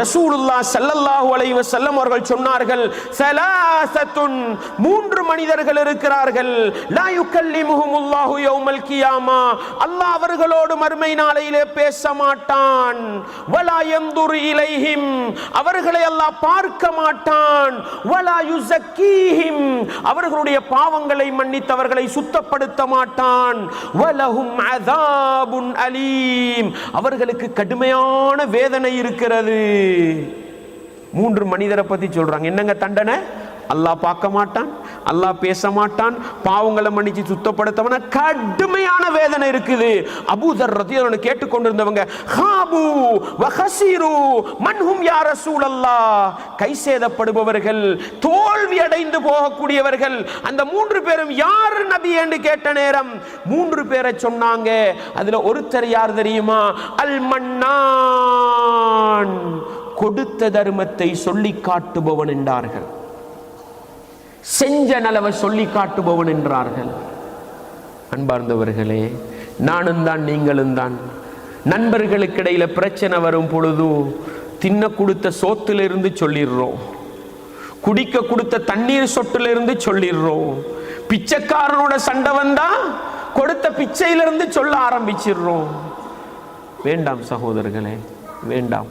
ரசூலுல்லாஹ் சல்லல்லாஹு அலைவ செல்லம் அவர்கள் சொன்னார்கள் சலாசத்துன் மூன்று மனிதர்கள் இருக்கிறார்கள். லா யுகல்லிமுஹுமுல்லாஹு யௌமல் கியாமா. அல்லாஹ் அவர்களோடு மறுமை நாளையிலே பேச மாட்டான். வலா யந்துரு இலைஹிம். அவர்களை அல்லாஹ் பார்க்க மாட்டான். வலா யுஸக்கீஹிம். அவர்களுடைய பாவங்களை மன்னித்து அவர்களை சுத்தப்படுத்த மாட்டான். வலஹும் அதாபுன் அலீம். அவர்களுக்கு கடுமையான வேதனை இருக்கிறது. மூன்று மனிதரை பத்தி சொல்றாங்க. என்னங்க தண்டனை? அல்லாஹ் பார்க்க மாட்டான் அல்லாஹ் பேச மாட்டான் பாவங்களை மன்னிச்சு சுத்தப்படுத்தவன கடுமையான வேதனை இருக்குது. அபூதர் ரத்தியவனை கேட்டுக்கொண்டிருந்தவங்க ஹாபு வஹசீரு மன்ஹும் யா ரசூலல்லாஹ். கை சேதப்படுபவர்கள் தோல்வி அடைந்து போகக்கூடியவர்கள். அந்த மூன்று பேரும் யார் நபி என்று கேட்ட நேரம் மூன்று பேரை சொன்னாங்க. அதுல ஒருத்தர் யார் தெரியுமா? அல் மன்னா கொடுத்த தர்மத்தை சொல்லி காட்டுபவன் என்றார்கள். செஞ்ச நலவை சொல்லி காட்டுபவன் என்றார்கள். அன்பார்ந்தவர்களே நானும் தான் நீங்களும் தான். நண்பர்களுக்கு இடையில பிரச்சனை வரும் பொழுது தின்ன கொடுத்த சோத்திலிருந்து சொல்லிடுறோம். குடிக்க கொடுத்த தண்ணீர் சொட்டிலிருந்து சொல்லிடுறோம். பிச்சைக்காரனோட சண்டை வந்தா கொடுத்த பிச்சையிலிருந்து சொல்ல ஆரம்பிச்சிடுறோம். வேண்டாம் சகோதரர்களே வேண்டாம்.